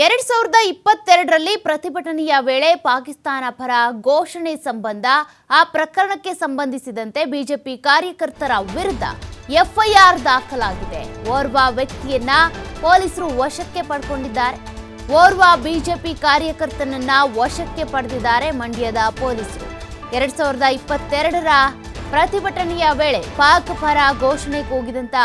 ಎರಡ್ ಸಾವಿರದ ಇಪ್ಪತ್ತೆರಡರಲ್ಲಿ ಪ್ರತಿಭಟನೆಯ ವೇಳೆ ಪಾಕಿಸ್ತಾನ ಪರ ಘೋಷಣೆ ಸಂಬಂಧ ಆ ಪ್ರಕರಣಕ್ಕೆ ಸಂಬಂಧಿಸಿದಂತೆ ಬಿಜೆಪಿ ಕಾರ್ಯಕರ್ತರ ವಿರುದ್ಧ ಎಫ್ಐಆರ್ ದಾಖಲಾಗಿದೆ. ಓರ್ವ ವ್ಯಕ್ತಿಯನ್ನ ಪೊಲೀಸರು ವಶಕ್ಕೆ ಪಡ್ಕೊಂಡಿದ್ದಾರೆ. ಓರ್ವ ಬಿಜೆಪಿ ಕಾರ್ಯಕರ್ತನನ್ನ ವಶಕ್ಕೆ ಪಡೆದಿದ್ದಾರೆ ಮಂಡ್ಯದ ಪೊಲೀಸರು. ಎರಡ್ ಸಾವಿರದ ಇಪ್ಪತ್ತೆರಡರ ಪ್ರತಿಭಟನೆಯ ವೇಳೆ ಪಾಕ್ ಪರ ಘೋಷಣೆ ಕೂಗಿದಂತ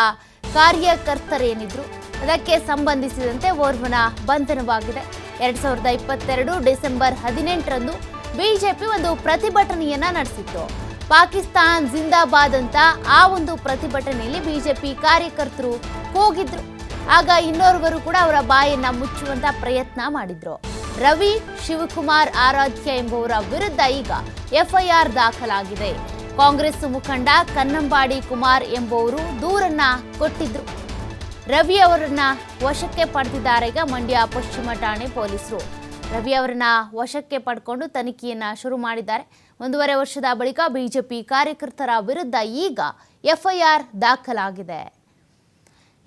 ಕಾರ್ಯಕರ್ತರೇನಿದ್ರು? ಅದಕ್ಕೆ ಸಂಬಂಧಿಸಿದಂತೆ ಓರ್ವನ ಬಂಧನವಾಗಿದೆ. ಎರಡ್ ಸಾವಿರದ ಇಪ್ಪತ್ತೆರಡು ಡಿಸೆಂಬರ್ ಹದಿನೆಂಟರಂದು ಬಿಜೆಪಿ ಒಂದು ಪ್ರತಿಭಟನೆಯನ್ನ ನಡೆಸಿತ್ತು. ಪಾಕಿಸ್ತಾನ್ ಜಿಂದಾಬಾದ್ ಅಂತ ಆ ಒಂದು ಪ್ರತಿಭಟನೆಯಲ್ಲಿ ಬಿಜೆಪಿ ಕಾರ್ಯಕರ್ತರು ಹೋಗಿದ್ರು ಆಗ ಇನ್ನೋರ್ವರು ಕೂಡ ಅವರ ಬಾಯನ್ನ ಮುಚ್ಚುವಂತ ಪ್ರಯತ್ನ ಮಾಡಿದ್ರು. ರವಿ, ಶಿವಕುಮಾರ್ ಆರಾಧ್ಯ ಎಂಬುವರ ವಿರುದ್ಧ ಈಗ ಎಫ್ಐಆರ್ ದಾಖಲಾಗಿದೆ. ಕಾಂಗ್ರೆಸ್ ಮುಖಂಡ ಕನ್ನಂಬಾಡಿ ಕುಮಾರ್ ಎಂಬುವರು ದೂರನ್ನ ಕೊಟ್ಟಿದ್ರು. ರವಿ ಅವರನ್ನ ವಶಕ್ಕೆ ಪಡೆದಿದ್ದಾರೆ. ಈಗ ಮಂಡ್ಯ ಪಶ್ಚಿಮ ಠಾಣೆ ಪೊಲೀಸರು ರವಿ ಅವರನ್ನ ವಶಕ್ಕೆ ಪಡ್ಕೊಂಡು ತನಿಖೆಯನ್ನ ಶುರು ಮಾಡಿದ್ದಾರೆ. ಒಂದೂವರೆ ವರ್ಷದ ಬಳಿಕ ಬಿಜೆಪಿ ಕಾರ್ಯಕರ್ತರ ವಿರುದ್ಧ ಈಗ ಎಫ್ಐಆರ್ ದಾಖಲಾಗಿದೆ.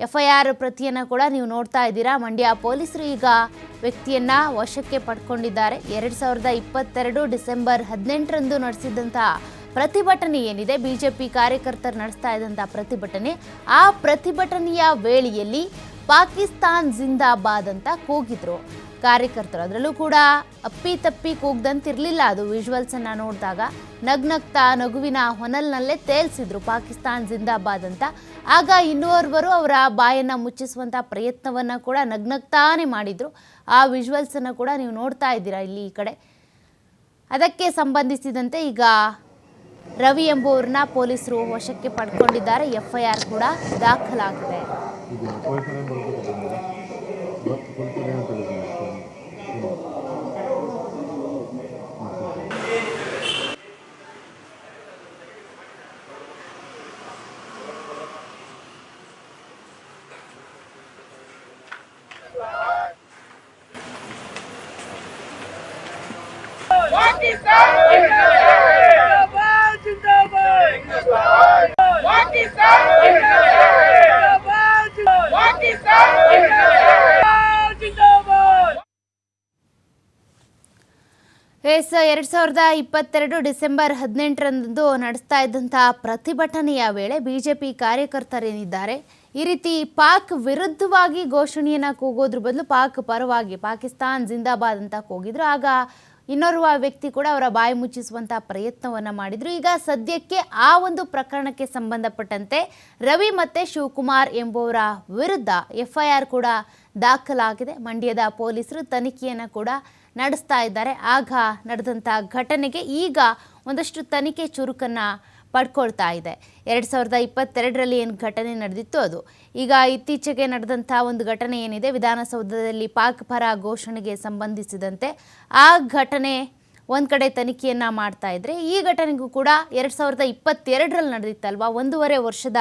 ಎಫ್ಐಆರ್ ಪ್ರತಿಯನ್ನು ಕೂಡ ನೀವು ನೋಡ್ತಾ ಇದ್ದೀರಾ. ಮಂಡ್ಯ ಪೊಲೀಸರು ಈಗ ವ್ಯಕ್ತಿಯನ್ನ ವಶಕ್ಕೆ ಪಡ್ಕೊಂಡಿದ್ದಾರೆ. ಎರಡು ಸಾವಿರದ ಇಪ್ಪತ್ತೆರಡು ಡಿಸೆಂಬರ್ ಹದಿನೆಂಟರಂದು ನಡೆಸಿದಂತಹ ಪ್ರತಿಭಟನೆ ಏನಿದೆ? ಬಿಜೆಪಿ ಕಾರ್ಯಕರ್ತರು ನಡೆಸ್ತಾ ಇದ್ದಂಥ ಪ್ರತಿಭಟನೆ, ಆ ಪ್ರತಿಭಟನೆಯ ವೇಳೆಯಲ್ಲಿ ಪಾಕಿಸ್ತಾನ್ ಜಿಂದಾಬಾದ್ ಅಂತ ಕೂಗಿದ್ರು. ಕಾರ್ಯಕರ್ತರು ಅದರಲ್ಲೂ ಕೂಡ ಅಪ್ಪಿ ತಪ್ಪಿ ಕೂಗ್ದಂತಿರಲಿಲ್ಲ. ಅದು ವಿಜುವಲ್ಸ್ ಅನ್ನ ನೋಡಿದಾಗ ನಗ್ನಗ್ತಾ ನಗುವಿನ ಹೊನಲ್ನಲ್ಲೇ ತೇಲ್ಸಿದ್ರು ಪಾಕಿಸ್ತಾನ್ ಜಿಂದಾಬಾದ್ ಅಂತ. ಆಗ ಇನ್ನೋರ್ವರು ಅವರ ಬಾಯನ್ನ ಮುಚ್ಚಿಸುವಂತ ಪ್ರಯತ್ನವನ್ನ ಕೂಡ ನಗ್ನಗ್ತಾನೆ ಮಾಡಿದ್ರು. ಆ ವಿಜುವಲ್ಸ್ ಅನ್ನ ಕೂಡ ನೀವು ನೋಡ್ತಾ ಇದ್ದೀರಾ ಇಲ್ಲಿ ಈ ಕಡೆ? ಅದಕ್ಕೆ ಸಂಬಂಧಿಸಿದಂತೆ ಈಗ ರವಿ ಎಂಬುವರನ್ನ ಪೊಲೀಸರು ವಶಕ್ಕೆ ಪಡ್ಕೊಂಡಿದ್ದಾರೆ. ಎಫ್ಐಆರ್ ಕೂಡ ದಾಖಲಾಗಿದೆ. ಎಸ್ ಎರಡ್ ಸಾವಿರದ ಇಪ್ಪತ್ತೆರಡು ಡಿಸೆಂಬರ್ ಹದಿನೆಂಟರಂದು ನಡೆಸ್ತಾ ಇದ್ದಂತಹ ಪ್ರತಿಭಟನೆಯ ವೇಳೆ ಬಿಜೆಪಿ ಕಾರ್ಯಕರ್ತರೇನಿದ್ದಾರೆ, ಈ ರೀತಿ ಪಾಕ್ ವಿರುದ್ಧವಾಗಿ ಘೋಷಣೆಯನ್ನ ಕೂಗೋದ್ರ ಬದಲು ಪಾಕ್ ಪರವಾಗಿ ಪಾಕಿಸ್ತಾನ್ ಜಿಂದಾಬಾದ್ ಅಂತ ಕೂಗಿದ್ರು. ಆಗ ಇನ್ನೋರ್ವ ವ್ಯಕ್ತಿ ಕೂಡ ಅವರ ಬಾಯಿ ಮುಚ್ಚಿಸುವಂತಹ ಪ್ರಯತ್ನವನ್ನ ಮಾಡಿದ್ರು. ಈಗ ಸದ್ಯಕ್ಕೆ ಆ ಒಂದು ಪ್ರಕರಣಕ್ಕೆ ಸಂಬಂಧಪಟ್ಟಂತೆ ರವಿ ಮತ್ತೆ ಶಿವಕುಮಾರ್ ಎಂಬುವರ ವಿರುದ್ಧ ಎಫ್ಐಆರ್ ಕೂಡ ದಾಖಲಾಗಿದೆ. ಮಂಡ್ಯದ ಪೊಲೀಸರು ತನಿಖೆಯನ್ನು ಕೂಡ ನಡೆಸ್ತಾ ಇದ್ದಾರೆ. ಆಗ ನಡೆದಂಥ ಘಟನೆಗೆ ಈಗ ಒಂದಷ್ಟು ತನಿಖೆ ಚುರುಕನ್ನು ಪಡ್ಕೊಳ್ತಾ ಇದೆ. ಎರಡು ಸಾವಿರದ ಇಪ್ಪತ್ತೆರಡರಲ್ಲಿ ಏನು ಘಟನೆ ನಡೆದಿತ್ತು ಅದು. ಈಗ ಇತ್ತೀಚೆಗೆ ನಡೆದಂಥ ಒಂದು ಘಟನೆ ಏನಿದೆ, ವಿಧಾನಸೌಧದಲ್ಲಿ ಪಾಕ್ ಪರ ಘೋಷಣೆಗೆ ಸಂಬಂಧಿಸಿದಂತೆ ಆ ಘಟನೆ ಒಂದು ಕಡೆ ತನಿಖೆಯನ್ನು ಮಾಡ್ತಾ ಇದ್ದರೆ ಈ ಘಟನೆಗೂ ಕೂಡ ಎರಡು ಸಾವಿರದ ಇಪ್ಪತ್ತೆರಡರಲ್ಲಿ ನಡೆದಿತ್ತಲ್ವ? ಒಂದೂವರೆ ವರ್ಷದ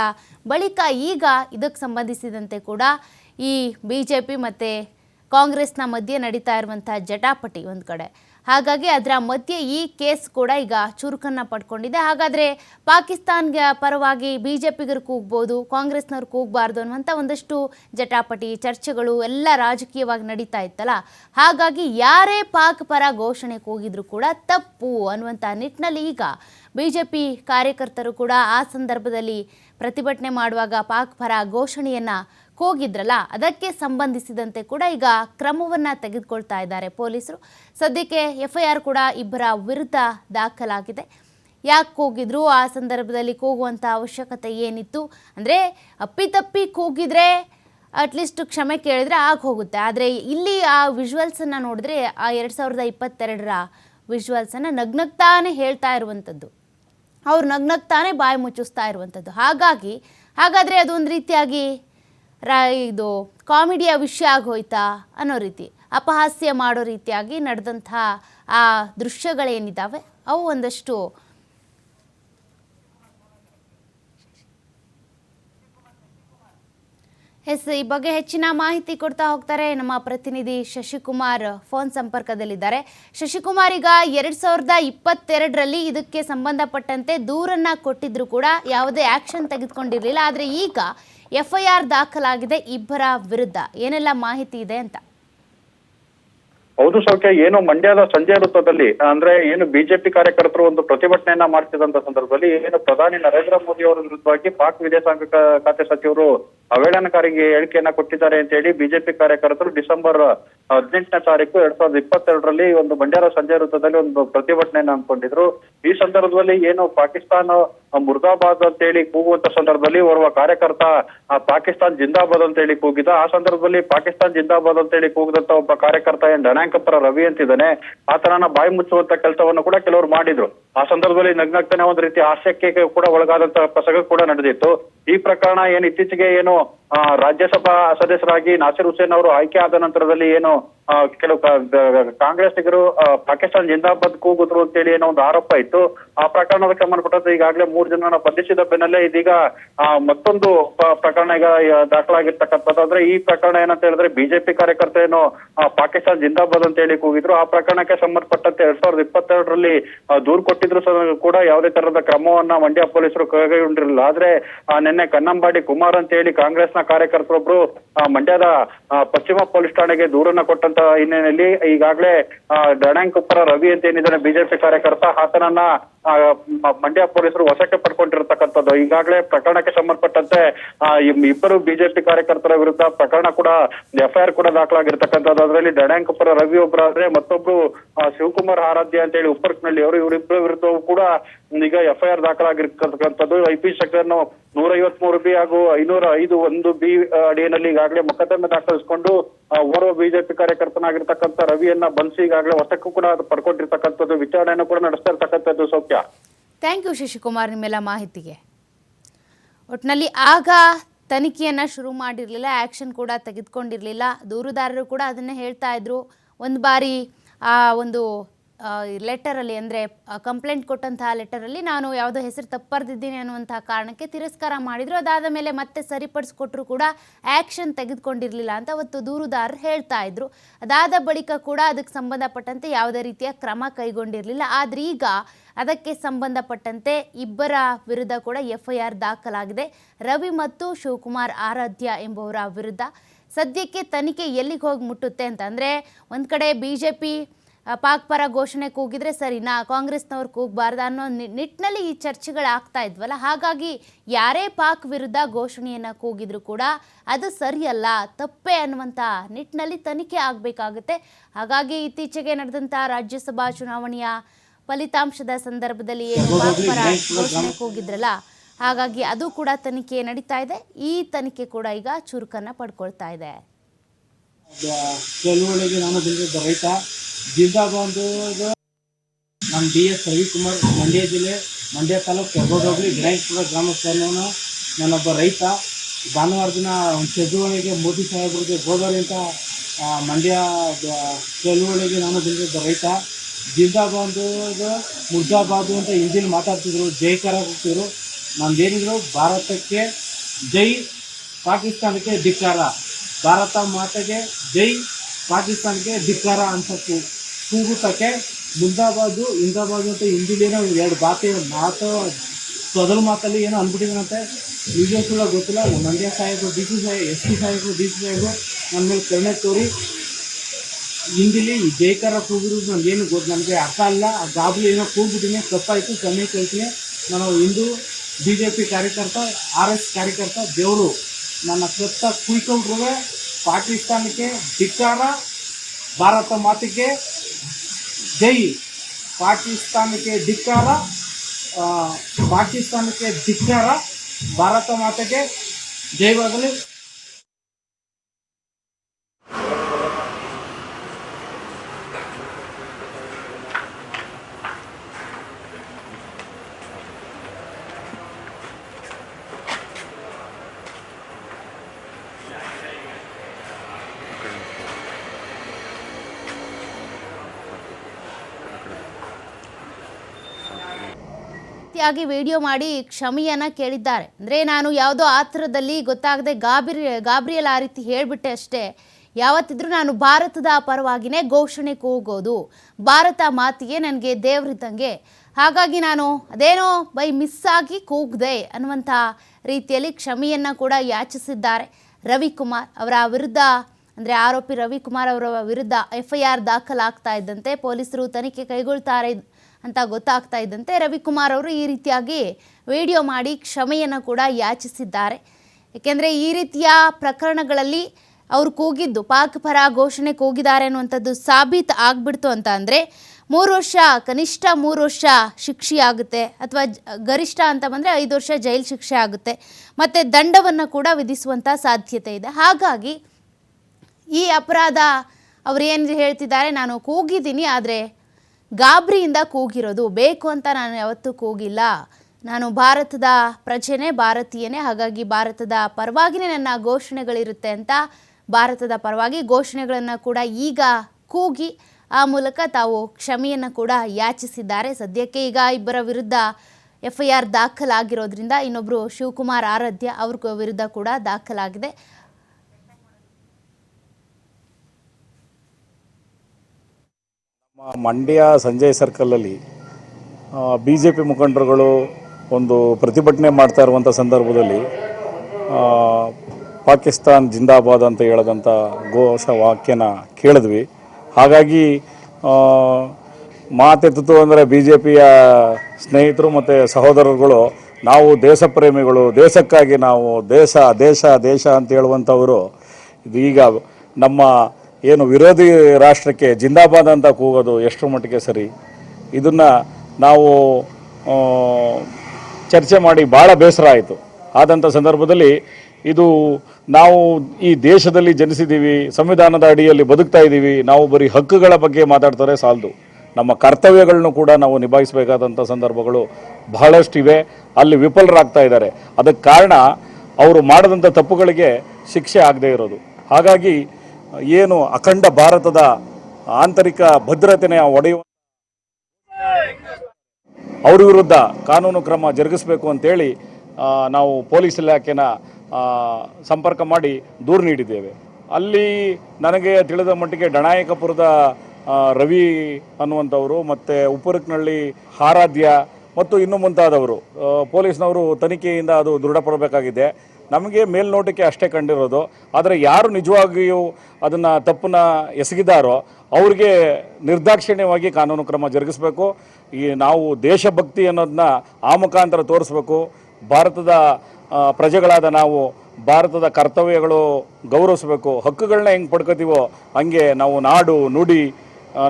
ಬಳಿಕ ಈಗ ಇದಕ್ಕೆ ಸಂಬಂಧಿಸಿದಂತೆ ಕೂಡ ಈ ಬಿ ಜೆ ಪಿ ಮತ್ತು ಕಾಂಗ್ರೆಸ್ನ ಮಧ್ಯೆ ನಡೀತಾ ಇರುವಂತಹ ಜಟಾಪಟಿ ಒಂದು ಕಡೆ. ಹಾಗಾಗಿ ಅದರ ಮಧ್ಯೆ ಈ ಕೇಸ್ ಕೂಡ ಈಗ ಚುರುಕನ್ನು ಪಡ್ಕೊಂಡಿದೆ. ಹಾಗಾದರೆ ಪಾಕಿಸ್ತಾನ್ಗೆ ಪರವಾಗಿ ಬಿ ಜೆ ಪಿಗರು ಕೂಗ್ಬೋದು, ಕಾಂಗ್ರೆಸ್ನವ್ರು ಕೂಗಬಾರ್ದು ಅನ್ನುವಂಥ ಒಂದಷ್ಟು ಜಟಾಪಟಿ ಚರ್ಚೆಗಳು ಎಲ್ಲ ರಾಜಕೀಯವಾಗಿ ನಡೀತಾ ಇತ್ತಲ್ಲ. ಹಾಗಾಗಿ ಯಾರೇ ಪಾಕ್ ಪರ ಘೋಷಣೆ ಕೂಗಿದ್ರು ಕೂಡ ತಪ್ಪು ಅನ್ನುವಂಥ ನಿಟ್ಟಿನಲ್ಲಿ ಈಗ ಬಿ ಜೆ ಪಿ ಕಾರ್ಯಕರ್ತರು ಕೂಡ ಆ ಸಂದರ್ಭದಲ್ಲಿ ಪ್ರತಿಭಟನೆ ಮಾಡುವಾಗ ಪಾಕ್ ಪರ ಘೋಷಣೆಯನ್ನು ಕೂಗಿದ್ರಲ್ಲ ಅದಕ್ಕೆ ಸಂಬಂಧಿಸಿದಂತೆ ಕೂಡ ಈಗ ಕ್ರಮವನ್ನು ತೆಗೆದುಕೊಳ್ತಾ ಇದ್ದಾರೆ ಪೊಲೀಸರು. ಸದ್ಯಕ್ಕೆ ಎಫ್ ಐ ಆರ್ ಕೂಡ ಇಬ್ಬರ ವಿರುದ್ಧ ದಾಖಲಾಗಿದೆ. ಯಾಕೆ ಕೂಗಿದ್ರು? ಆ ಸಂದರ್ಭದಲ್ಲಿ ಕೂಗುವಂಥ ಅವಶ್ಯಕತೆ ಏನಿತ್ತು? ಅಂದರೆ ಅಪ್ಪಿತಪ್ಪಿ ಕೂಗಿದ್ರೆ ಅಟ್ಲೀಸ್ಟ್ ಕ್ಷಮೆ ಕೇಳಿದ್ರೆ ಆಗ ಹೋಗುತ್ತೆ. ಆದರೆ ಇಲ್ಲಿ ಆ ವಿಜುವಲ್ಸನ್ನು ನೋಡಿದ್ರೆ ಆ ಎರಡು ಸಾವಿರದ ಇಪ್ಪತ್ತೆರಡರ ವಿಜುವಲ್ಸನ್ನು ನಗ್ನಗ್ತಾನೆ ಹೇಳ್ತಾ ಇರುವಂಥದ್ದು ಅವ್ರು ನಗ್ನಗ್ತಾನೆ ಬಾಯಿ ಮುಚ್ಚಿಸ್ತಾ ಇರುವಂಥದ್ದು ಹಾಗಾಗಿ, ಹಾಗಾದರೆ ಅದೊಂದು ರೀತಿಯಾಗಿ ರಾ, ಇದು ಕಾಮಿಡಿಯ ವಿಷಯ ಆಗೋಯ್ತಾ ಅನ್ನೋ ರೀತಿ, ಅಪಹಾಸ್ಯ ಮಾಡೋ ರೀತಿಯಾಗಿ ನಡೆದಂಥ ಆ ದೃಶ್ಯಗಳೇನಿದ್ದಾವೆ ಅವು ಒಂದಷ್ಟು ಎಸ್, ಈ ಬಗ್ಗೆ ಹೆಚ್ಚಿನ ಮಾಹಿತಿ ಕೊಡ್ತಾ ಹೋಗ್ತಾರೆ ನಮ್ಮ ಪ್ರತಿನಿಧಿ ಶಶಿಕುಮಾರ್ ಫೋನ್ ಸಂಪರ್ಕದಲ್ಲಿದ್ದಾರೆ. ಶಶಿಕುಮಾರ್, ಈಗ ಎರಡ್ ಸಾವಿರದ ಇಪ್ಪತ್ತೆರಡರಲ್ಲಿ ಇದಕ್ಕೆ ಸಂಬಂಧಪಟ್ಟಂತೆ ದೂರನ್ನ ಕೊಟ್ಟಿದ್ರು ಕೂಡ ಯಾವುದೇ ಆಕ್ಷನ್ ತೆಗೆದುಕೊಂಡಿರಲಿಲ್ಲ. ಆದರೆ ಈಗ ಎಫ್ ಐ ಆರ್ ದಾಖಲಾಗಿದೆ, ಇಬ್ಬರ ವಿರುದ್ಧ. ಏನೆಲ್ಲ ಮಾಹಿತಿ ಇದೆ ಅಂತ? ಹೌದು ಸೌಖ್ಯ, ಏನು ಮಂಡ್ಯದ ಸಂಜೆ ವೃತ್ತದಲ್ಲಿ, ಅಂದ್ರೆ ಏನು ಬಿಜೆಪಿ ಕಾರ್ಯಕರ್ತರು ಒಂದು ಪ್ರತಿಭಟನೆಯನ್ನ ಮಾಡ್ತಿದ್ದಂತ ಸಂದರ್ಭದಲ್ಲಿ, ಏನು ಪ್ರಧಾನಿ ನರೇಂದ್ರ ಮೋದಿ ಅವರ ವಿರುದ್ಧವಾಗಿ ಪಾಕ್ ವಿದೇಶಾಂಗ ಖಾತೆ ಸಚಿವರು ಅವೇಳನಕಾರಿ ಹೇಳಿಕೆಯನ್ನ ಕೊಟ್ಟಿದ್ದಾರೆ ಅಂತ ಹೇಳಿ ಬಿಜೆಪಿ ಕಾರ್ಯಕರ್ತರು ಡಿಸೆಂಬರ್ ಹದಿನೆಂಟನೇ ತಾರೀಕು ಎರಡ್ ಸಾವಿರದ ಇಪ್ಪತ್ತೆರಡರಲ್ಲಿ ಒಂದು ಬಂಡಾರ ಸಂಜೆ ವೃತ್ತದಲ್ಲಿ ಒಂದು ಪ್ರತಿಭಟನೆಯನ್ನ ಅನ್ಕೊಂಡಿದ್ರು ಈ ಸಂದರ್ಭದಲ್ಲಿ ಏನು ಪಾಕಿಸ್ತಾನ ಮುರ್ದಾಬಾದ್ ಅಂತ ಹೇಳಿ ಕೂಗುವಂತ ಸಂದರ್ಭದಲ್ಲಿ ಓರ್ವ ಕಾರ್ಯಕರ್ತ ಪಾಕಿಸ್ತಾನ್ ಜಿಂದಾಬಾದ್ ಅಂತ ಹೇಳಿ ಕೂಗಿದ. ಆ ಸಂದರ್ಭದಲ್ಲಿ ಪಾಕಿಸ್ತಾನ್ ಜಿಂದಾಬಾದ್ ಅಂತ ಹೇಳಿ ಕೂಗಿದಂತ ಒಬ್ಬ ಕಾರ್ಯಕರ್ತ ಏನ್ ಡಣಾಂಕಪುರ ರವಿ ಅಂತಿದ್ದಾನೆ. ಆತನನ್ನ ಬಾಯಿ ಮುಚ್ಚುವಂತ ಕೆಲಸವನ್ನು ಕೂಡ ಕೆಲವರು ಮಾಡಿದ್ರು. ಆ ಸಂದರ್ಭದಲ್ಲಿ ನಗ್ನಗ್ತಾನೆ ಒಂದ್ ರೀತಿ ಹಾಸ್ಯಕ್ಕೆ ಕೂಡ ಒಳಗಾದಂತ ಪ್ರಸಂಗ ಕೂಡ ನಡೆದಿತ್ತು. ಈ ಪ್ರಕರಣ ಏನ್ ಇತ್ತೀಚೆಗೆ ಏನು ರಾಜ್ಯಸಭಾ ಸದಸ್ಯರಾಗಿ ನಾಸಿರ್ ಹುಸೇನ್ ಅವರು ಆಯ್ಕೆ ಆದ ನಂತರದಲ್ಲಿ ಏನು ಕೆಲವು ಕಾಂಗ್ರೆಸ್ಸಿಗರು ಪಾಕಿಸ್ತಾನ್ ಜಿಂದಾಬಾದ್ ಕೂಗುದ್ರು ಅಂತೇಳಿ ಏನೋ ಒಂದು ಆರೋಪ ಇತ್ತು. ಆ ಪ್ರಕರಣಕ್ಕೆ ಸಂಬಂಧಪಟ್ಟಂತೆ ಈಗಾಗಲೇ ಮೂರು ಜನರನ್ನ ಬಂಧಿಸಿದ ಬೆನ್ನಲ್ಲೇ ಇದೀಗ ಮತ್ತೊಂದು ಪ್ರಕರಣ ಈಗ ದಾಖಲಾಗಿರ್ತಕ್ಕಂಥದ್ದು ಅಂದ್ರೆ ಈ ಪ್ರಕರಣ ಏನಂತ ಹೇಳಿದ್ರೆ ಬಿಜೆಪಿ ಕಾರ್ಯಕರ್ತ ಏನು ಪಾಕಿಸ್ತಾನ ಜಿಂದಾಬಾದ್ ಅಂತ ಹೇಳಿ ಕೂಗಿದ್ರು. ಆ ಪ್ರಕರಣಕ್ಕೆ ಸಂಬಂಧಪಟ್ಟಂತೆ ಎರಡ್ ಸಾವಿರದ ಇಪ್ಪತ್ತೆರಡರಲ್ಲಿ ದೂರು ಕೊಟ್ಟಿದ್ರು ಕೂಡ ಯಾವುದೇ ತರಹದ ಕ್ರಮವನ್ನ ಮಂಡ್ಯ ಪೊಲೀಸರು ಕೈಗೊಂಡಿರಲಿಲ್ಲ. ಆದ್ರೆ ನಿನ್ನೆ ಕನ್ನಂಬಾಡಿ ಕುಮಾರ್ ಅಂತ ಹೇಳಿ ಕಾಂಗ್ರೆಸ್ನ ಕಾರ್ಯಕರ್ತರೊಬ್ರು ಆ, ಮಂಡ್ಯದ ಪಶ್ಚಿಮ ಪೊಲೀಸ್ ಠಾಣೆಗೆ ದೂರನ್ನ ಕೊಟ್ಟಂತ ಹಿನ್ನೆಲೆಯಲ್ಲಿ ಈಗಾಗಲೇ ಡಣಂಕುಪ್ಪರ ರವಿ ಅಂತ ಏನಿದ್ದಾನೆ ಬಿಜೆಪಿ ಕಾರ್ಯಕರ್ತ ಆತನನ್ನ ಮಂಡ್ಯ ಪೊಲೀಸರು ವಶಕ್ಕೆ ಪಡ್ಕೊಂಡಿರ್ತಕ್ಕಂಥದ್ದು. ಈಗಾಗಲೇ ಪ್ರಕರಣಕ್ಕೆ ಸಂಬಂಧಪಟ್ಟಂತೆ ಇಬ್ಬರು ಬಿಜೆಪಿ ಕಾರ್ಯಕರ್ತರ ವಿರುದ್ಧ ಪ್ರಕರಣ ಕೂಡ ಎಫ್ಐಆರ್ ಕೂಡ ದಾಖಲಾಗಿರ್ತಕ್ಕಂಥದ್ದು. ಅದರಲ್ಲಿ ಡಣಂಕುಪ್ಪರ ರವಿ ಒಬ್ಬರಾದ್ರೆ ಮತ್ತೊಬ್ರು ಆ, ಶಿವಕುಮಾರ್ ಆರಾಧ್ಯ ಅಂತ ಹೇಳಿ ಉಪ್ಪರ್ಕ್ನಲ್ಲಿ ಅವರು ಇವರಿಬ್ಬರ ವಿರುದ್ಧವೂ ಕೂಡ ಈಗ ಎಫ್ಐಆರ್ ದಾಖಲಾಗಿರ್ತಕ್ಕಂಥದ್ದು. ಐ ಪಿ ಸೆಕ್ಷನ್ ನೂರ ಐವತ್ಮೂರು ಬಿ ಹಾಗೂ ಐನೂರ ಐದು ಒಂದು ಬಿ ಅಡಿಯಲ್ಲಿ ಈಗಾಗಲೇ ಮೊಕದ್ದಮೆ ದಾಖಲಿಸಿಕೊಂಡು ಓರ್ವ ಬಿಜೆಪಿ ಕಾರ್ಯಕರ್ತನಾಗಿರ್ತಕ್ಕಂಥ ರವಿಯನ್ನ ಬಂಧಿಸಿ ಈಗಾಗಲೇ ವಶಕ್ಕೂ ಕೂಡ ಪಡ್ಕೊಂಡಿರ್ತಕ್ಕಂಥದ್ದು ವಿಚಾರಣೆಯನ್ನು ಕೂಡ ನಡೆಸ್ತಾ ಇರ್ತಕ್ಕಂಥದ್ದು ಸೌಖ್ಯ. ಥ್ಯಾಂಕ್ ಯು ಶಶಿಕುಮಾರ್ ನಿಮ್ಮೆಲ್ಲ ಮಾಹಿತಿಗೆ. ಒಟ್ಟಿನಲ್ಲಿ ಆಗ ತನಿಖೆಯನ್ನು ಶುರು ಮಾಡಿರಲಿಲ್ಲ ಆ್ಯಕ್ಷನ್ ಕೂಡ ತೆಗೆದುಕೊಂಡಿರಲಿಲ್ಲ. ದೂರುದಾರರು ಕೂಡ ಅದನ್ನೇ ಹೇಳ್ತಾ ಇದ್ರು. ಒಂದು ಬಾರಿ, ಆ, ಒಂದು ಲೆಟರಲ್ಲಿ ಅಂದರೆ ಕಂಪ್ಲೇಂಟ್ ಕೊಟ್ಟಂತಹ ಲೆಟರಲ್ಲಿ ನಾನು ಯಾವುದೋ ಹೆಸರು ತಪ್ಪರ್ದಿದ್ದೀನಿ ಅನ್ನುವಂಥ ಕಾರಣಕ್ಕೆ ತಿರಸ್ಕಾರ ಮಾಡಿದರು. ಅದಾದ ಮೇಲೆ ಮತ್ತೆ ಸರಿಪಡಿಸ್ಕೊಟ್ರು ಕೂಡ ಆ್ಯಕ್ಷನ್ ತೆಗೆದುಕೊಂಡಿರಲಿಲ್ಲ ಅಂತ ಅವತ್ತು ದೂರುದಾರರು ಹೇಳ್ತಾ ಇದ್ರು. ಅದಾದ ಬಳಿಕ ಕೂಡ ಅದಕ್ಕೆ ಸಂಬಂಧಪಟ್ಟಂತೆ ಯಾವುದೇ ರೀತಿಯ ಕ್ರಮ ಕೈಗೊಂಡಿರಲಿಲ್ಲ. ಆದರೆ ಈಗ ಅದಕ್ಕೆ ಸಂಬಂಧಪಟ್ಟಂತೆ ಇಬ್ಬರ ವಿರುದ್ಧ ಕೂಡ ಎಫ್ ಐ ಆರ್ ದಾಖಲಾಗಿದೆ. ರವಿ ಮತ್ತು ಶಿವಕುಮಾರ್ ಆರಾಧ್ಯ ಎಂಬುವರ ವಿರುದ್ಧ. ಸದ್ಯಕ್ಕೆ ತನಿಖೆ ಎಲ್ಲಿಗೆ ಹೋಗಿ ಮುಟ್ಟುತ್ತೆ ಅಂತ ಅಂದರೆ ಒಂದು ಕಡೆ ಬಿ ಜೆ ಪಿ ಪಾಕ್ ಪರ ಘೋಷಣೆ ಕೂಗಿದ್ರೆ ಸರಿನಾ ಕಾಂಗ್ರೆಸ್ನವ್ರು ಕೂಗಬಾರ್ದು ಅನ್ನೋ ನಿಟ್ಟಿನಲ್ಲಿ ಈ ಚರ್ಚೆಗಳಾಗ್ತಾ ಇದ್ವಲ್ಲ ಹಾಗಾಗಿ ಯಾರೇ ಪಾಕ್ ವಿರುದ್ಧ ಘೋಷಣೆಯನ್ನು ಕೂಗಿದ್ರು ಕೂಡ ಅದು ಸರಿಯಲ್ಲ ತಪ್ಪೆ ಅನ್ನುವಂಥ ನಿಟ್ಟಿನಲ್ಲಿ ತನಿಖೆ ಆಗಬೇಕಾಗುತ್ತೆ. ಹಾಗಾಗಿ ಇತ್ತೀಚೆಗೆ ನಡೆದಂಥ ರಾಜ್ಯಸಭಾ ಚುನಾವಣೆಯ ಫಲಿತಾಂಶದ ಸಂದರ್ಭದಲ್ಲಿ ಏನು ಪಾಕ್ ಪರ ಘೋಷಣೆ ಕೂಗಿದ್ರಲ್ಲ ಹಾಗಾಗಿ ಅದು ಕೂಡ ತನಿಖೆ ನಡೀತಾ ಇದೆ ಈ ತನಿಖೆ ಕೂಡ ಈಗ ಚುರುಕನ್ನು ಪಡ್ಕೊಳ್ತಾ ಇದೆ. ಚಳುವಳಿಗೆ ಬಂದು ನಮ್ಮ ಡಿ ಎಸ್ ರವಿಕುಮಾರ್ ಮಂಡ್ಯ ಜಿಲ್ಲೆ, ಮಂಡ್ಯ ತಾಲೂಕು ಕೆಗೋಡ್ ಗ್ರಾಂಪುರ ವಿನಾಯಕಪುರ ನಾನೊಬ್ಬ ರೈತ. ಭಾನುವಾರ ದಿನ ಒಂದು ಚಳುವಳಿಗೆ ಮೋದಿ ಸಾಹೇಬ್ರಿಗೆ ಗೋದಾವರಿ ಅಂತ ಮಂಡ್ಯ ಚಳುವಳಿಗೆ ನಾನು ಬಂದಿದ್ದ ರೈತ. ಜಿಂದಾಬಾದ್ ಮುರ್ದಾಬಾದು ಅಂತ ಹಿಂದಿನ ಮಾತಾಡ್ತಿದ್ರು ಜೈಕಾರ ಹೋಗ್ತಿದ್ರು ನಮ್ದೇನಿದ್ರು, ಭಾರತಕ್ಕೆ ಜೈ, ಪಾಕಿಸ್ತಾನಕ್ಕೆ ಧಿಕ್ಕಾರ. ಭಾರತ ಮಾತೆಗೆ ಜೈ ಪಾಕಿಸ್ತಾನಕ್ಕೆ ಧಿಕ್ಕಾರ ಅಂತ ಕೂ- ಕೂಗುತ್ತಕ್ಕೆ ಮುಂದಾಬಾದು ಇಂದಾಬಾದ್ ಅಂತ ಹಿಂದಿಲಿ ಏನೋ ಎರಡು ಬಾತಿ ಮಾತು ಮೊದಲ ಮಾತಲ್ಲಿ ಏನೋ ಅಂದ್ಬಿಟ್ಟಿದ್ದಾನಂತೆ ವಿಜಯ್ ಕೂಡ ಗೊತ್ತಿಲ್ಲ ಮಂಡ್ಯ ಸಾಹೇಬರು ಡಿ ಸಿ ಸಾಹೇಬ್, ಎಸ್ ಪಿ ಸಾಹೇಬರು ಡಿ ಸಿ ಸಾಹೇಬರು ನನ್ನ ಮೇಲೆ ಕರುಣೆ ತೋರಿ. ಹಿಂದಿಲಿ ಜೈಕಾರ ಕೂಗಿರೋದು ನನಗೇನು ಗೊತ್ತು ನನಗೆ ಅರ್ಥ ಅಲ್ಲ, ಆ ಏನೋ ಕೂಗ್ಬಿಟ್ಟಿನಿ ತಪ್ಪಾಯಿತು ಕ್ಷಮೆ ಕೇಳ್ತೀನಿ. ನಾನು ಹಿಂದೂ ಬಿ ಜೆ ಪಿ ಕಾರ್ಯಕರ್ತ, ಆರ್ ಎಸ್ ಕಾರ್ಯಕರ್ತ ದೇವರು. ನನ್ನ ಸತ್ತ ಕುಯ್ಕೊಂಡ್ರೆ ಪಾಕಿಸ್ತಾನಕ್ಕೆ ಧಿಕ್ಕಾರ ಭಾರತ ಮಾತಿಗೆ ಜೈ ಪಾಕಿಸ್ತಾನಕ್ಕೆ ಧಿಕ್ಕಾರ ಆ, ಪಾಕಿಸ್ತಾನಕ್ಕೆ ಧಿಕ್ಕಾರ ಭಾರತ ಮಾತೆಗೆ ಜೈವಾಗಲಿ ರೀತಿಯಾಗಿ ವಿಡಿಯೋ ಮಾಡಿ ಕ್ಷಮೆಯನ್ನ ಕೇಳಿದ್ದಾರೆ. ಅಂದರೆ ನಾನು ಯಾವುದೋ ಆತರದಲ್ಲಿ ಗೊತ್ತಾಗದೆ ಗಾಬರಿ ಗಾಬರಿಯಲ್ಲಿ ಆ ರೀತಿ ಹೇಳಿಬಿಟ್ಟೆ ಅಷ್ಟೇ. ಯಾವತ್ತಿದ್ರೂ ನಾನು ಭಾರತದ ಪರವಾಗಿನೇ ಘೋಷಣೆ ಕೂಗೋದು. ಭಾರತ ಮಾತಿಗೆ ನನಗೆ ದೇವರಿದ್ದಂಗೆ. ಹಾಗಾಗಿ ನಾನು ಅದೇನೋ ಬೈ ಮಿಸ್ ಆಗಿ ಕೂಗ್ದೆ ಅನ್ನುವಂಥ ರೀತಿಯಲ್ಲಿ ಕ್ಷಮೆಯನ್ನು ಕೂಡ ಯಾಚಿಸಿದ್ದಾರೆ. ರವಿಕುಮಾರ್ ಅವರ ವಿರುದ್ಧ, ಅಂದರೆ ಆರೋಪಿ ರವಿಕುಮಾರ್ ಅವರ ವಿರುದ್ಧ ಎಫ್ ಐ ಆರ್ ದಾಖಲಾಗ್ತಾ ಇದ್ದಂತೆ ಪೊಲೀಸರು ತನಿಖೆ ಕೈಗೊಳ್ತಾರೆ. ಅಂತ ಗೊತ್ತಾಗ್ತಾ ಇದ್ದಂತೆ ರವಿಕುಮಾರ್ ಅವರು ಈ ರೀತಿಯಾಗಿ ವಿಡಿಯೋ ಮಾಡಿ ಕ್ಷಮೆಯನ್ನು ಕೂಡ ಯಾಚಿಸಿದ್ದಾರೆ. ಏಕೆಂದರೆ ಈ ರೀತಿಯ ಪ್ರಕರಣಗಳಲ್ಲಿ ಅವ್ರು ಕೂಗಿದ್ದು, ಪಾಕ್ ಪರ ಘೋಷಣೆ ಕೂಗಿದ್ದಾರೆ ಅನ್ನುವಂಥದ್ದು ಸಾಬೀತು ಆಗ್ಬಿಡ್ತು ಅಂತ ಅಂದರೆ ಮೂರು ವರ್ಷ, ಕನಿಷ್ಠ ಮೂರು ವರ್ಷ ಶಿಕ್ಷೆ ಆಗುತ್ತೆ ಅಥವಾ ಗರಿಷ್ಠ ಅಂತ ಬಂದರೆ ಐದು ವರ್ಷ ಜೈಲು ಶಿಕ್ಷೆ ಆಗುತ್ತೆ. ಮತ್ತು ದಂಡವನ್ನು ಕೂಡ ವಿಧಿಸುವಂಥ ಸಾಧ್ಯತೆ ಇದೆ. ಹಾಗಾಗಿ ಈ ಅಪರಾಧ ಅವರೇನು ಹೇಳ್ತಿದ್ದಾರೆ, ನಾನು ಕೂಗಿದ್ದೀನಿ, ಆದರೆ ಗಾಬರಿಯಿಂದ ಕೂಗಿರೋದು ಬೇಕು ಅಂತ ನಾನು ಯಾವತ್ತೂ ಕೂಗಿಲ್ಲ. ನಾನು ಭಾರತದ ಪ್ರಜೆನೇ, ಭಾರತೀಯನೇ, ಹಾಗಾಗಿ ಭಾರತದ ಪರವಾಗಿನೇ ನನ್ನ ಘೋಷಣೆಗಳಿರುತ್ತೆ ಅಂತ ಭಾರತದ ಪರವಾಗಿ ಘೋಷಣೆಗಳನ್ನು ಕೂಡ ಈಗ ಕೂಗಿ ಆ ಮೂಲಕ ತಾವು ಕ್ಷಮೆಯನ್ನು ಕೂಡ ಯಾಚಿಸಿದ್ದಾರೆ. ಸದ್ಯಕ್ಕೆ ಈಗ ಇಬ್ಬರ ವಿರುದ್ಧ ಎಫ್ ಐ ಆರ್ ದಾಖಲಾಗಿರೋದ್ರಿಂದ ಇನ್ನೊಬ್ಬರು ಶಿವಕುಮಾರ್ ಆರಾಧ್ಯ ಅವ್ರ ವಿರುದ್ಧ ಕೂಡ ದಾಖಲಾಗಿದೆ. ಮಂಡ್ಯ ಸಂಜಯ್ ಸರ್ಕಲಲ್ಲಿ ಬಿ ಜೆ ಪಿ ಮುಖಂಡರುಗಳು ಒಂದು ಪ್ರತಿಭಟನೆ ಮಾಡ್ತಾ ಇರುವಂಥ ಸಂದರ್ಭದಲ್ಲಿ ಪಾಕಿಸ್ತಾನ್ ಜಿಂದಾಬಾದ್ ಅಂತ ಹೇಳದಂಥ ಘೋಷ ವಾಕ್ಯನ ಕೇಳಿದ್ವಿ. ಹಾಗಾಗಿ ಆ, ಮಾತೆತ್ತಿತು ಅಂದರೆ ಬಿ ಜೆ ಪಿಯ ಸ್ನೇಹಿತರು ಮತ್ತು ಸಹೋದರರುಗಳು ನಾವು ದೇಶ ಪ್ರೇಮಿಗಳು ದೇಶಕ್ಕಾಗಿ ನಾವು ದೇಶ ದೇಶ ದೇಶ ಅಂತ ಹೇಳುವಂಥವರು ಇದು ಈಗ ನಮ್ಮ ಏನು ವಿರೋಧಿ ರಾಷ್ಟ್ರಕ್ಕೆ ಜಿಂದಾಬಾದ್ ಅಂತ ಕೂಗೋದು ಎಷ್ಟರ ಮಟ್ಟಿಗೆ ಸರಿ? ಇದನ್ನು ನಾವು ಚರ್ಚೆ ಮಾಡಿ ಭಾಳ ಬೇಸರ ಆಯಿತು. ಆದಂಥ ಸಂದರ್ಭದಲ್ಲಿ ಇದು ನಾವು ಈ ದೇಶದಲ್ಲಿ ಜನಿಸಿದ್ದೀವಿ ಸಂವಿಧಾನದ ಅಡಿಯಲ್ಲಿ ಬದುಕ್ತಾ ಇದ್ದೀವಿ ನಾವು ಬರೀ ಹಕ್ಕುಗಳ ಬಗ್ಗೆ ಮಾತಾಡ್ತಾರೆ ಸಾಲದು. ನಮ್ಮ ಕರ್ತವ್ಯಗಳನ್ನು ಕೂಡ ನಾವು ನಿಭಾಯಿಸಬೇಕಾದಂಥ ಸಂದರ್ಭಗಳು ಬಹಳಷ್ಟಿವೆ. ಅಲ್ಲಿ ವಿಫಲರಾಗ್ತಾ ಇದ್ದಾರೆ. ಅದಕ್ಕೆ ಕಾರಣ, ಅವರು ಮಾಡಿದಂಥ ತಪ್ಪುಗಳಿಗೆ ಶಿಕ್ಷೆ ಆಗದೇ ಇರೋದು. ಹಾಗಾಗಿ ಏನು ಅಖಂಡ ಭಾರತದ ಆಂತರಿಕ ಭದ್ರತೆಯ ಒಡೆಯುವ ಅವ್ರ ವಿರುದ್ಧ ಕಾನೂನು ಕ್ರಮ ಜರುಗಿಸಬೇಕು ಅಂತೇಳಿ ನಾವು ಪೊಲೀಸ್ ಇಲಾಖೆನ ಸಂಪರ್ಕ ಮಾಡಿ ದೂರು ನೀಡಿದ್ದೇವೆ. ಅಲ್ಲಿ ನನಗೆ ತಿಳಿದ ಮಟ್ಟಿಗೆ ಡಣಾಯಕಪುರದ ರವಿ ಅನ್ನುವಂಥವರು ಮತ್ತು ಉಪ್ಪುರಕ್ನಳ್ಳಿ ಆರಾಧ್ಯ ಮತ್ತು ಇನ್ನು ಮುಂತಾದವರು ಪೊಲೀಸ್ನವರು ತನಿಖೆಯಿಂದ ಅದು ದೃಢಪಡಬೇಕಾಗಿದೆ. ನಮಗೆ ಮೇಲ್ನೋಟಕ್ಕೆ ಅಷ್ಟೇ ಕಂಡಿರೋದು. ಆದರೆ ಯಾರು ನಿಜವಾಗಿಯೂ ಅದನ್ನು ತಪ್ಪನ್ನ ಎಸಗಿದಾರೋ ಅವ್ರಿಗೆ ನಿರ್ದಾಕ್ಷಿಣ್ಯವಾಗಿ ಕಾನೂನು ಕ್ರಮ ಜರುಗಿಸಬೇಕು. ಈ ನಾವು ದೇಶಭಕ್ತಿ ಅನ್ನೋದನ್ನ ಆ ಮುಖಾಂತರ ತೋರಿಸ್ಬೇಕು. ಭಾರತದ ಪ್ರಜೆಗಳಾದ ನಾವು ಭಾರತದ ಕರ್ತವ್ಯಗಳು ಗೌರವಿಸಬೇಕು. ಹಕ್ಕುಗಳನ್ನ ಹೆಂಗೆ ಪಡ್ಕೋತೀವೋ ಹಂಗೆ ನಾವು ನಾಡು, ನುಡಿ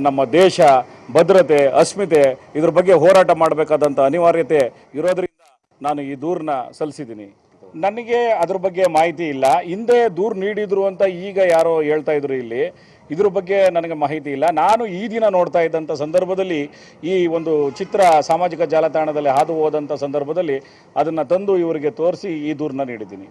ನಮ್ಮ ದೇಶ, ಭದ್ರತೆ, ಅಸ್ಮಿತೆ ಇದ್ರ ಬಗ್ಗೆ ಹೋರಾಟ ಮಾಡಬೇಕಾದಂಥ ಅನಿವಾರ್ಯತೆ ಇರೋದ್ರಿಂದ ನಾನು ಈ ದೂರನ್ನ ಸಲ್ಲಿಸಿದ್ದೀನಿ. ನನಗೆ ಅದ್ರ ಬಗ್ಗೆ ಮಾಹಿತಿ ಇಲ್ಲ. ಹಿಂದೆ ದೂರು ನೀಡಿದ್ರು ಅಂತ ಈಗ ಯಾರೋ ಹೇಳ್ತಾ ಇದ್ರು ಇಲ್ಲಿ. ಇದ್ರ ಬಗ್ಗೆ ನನಗೆ ಮಾಹಿತಿ ಇಲ್ಲ. ನಾನು ಈ ದಿನ ನೋಡ್ತಾ ಇದ್ದಂಥ ಸಂದರ್ಭದಲ್ಲಿ, ಈ ಒಂದು ಚಿತ್ರ ಸಾಮಾಜಿಕ ಜಾಲತಾಣದಲ್ಲಿ ಹಾದು ಹೋದಂಥ ಸಂದರ್ಭದಲ್ಲಿ ಅದನ್ನು ತಂದು ಇವರಿಗೆ ತೋರಿಸಿ ಈ ದೂರನ್ನ ನೀಡಿದ್ದೀನಿ.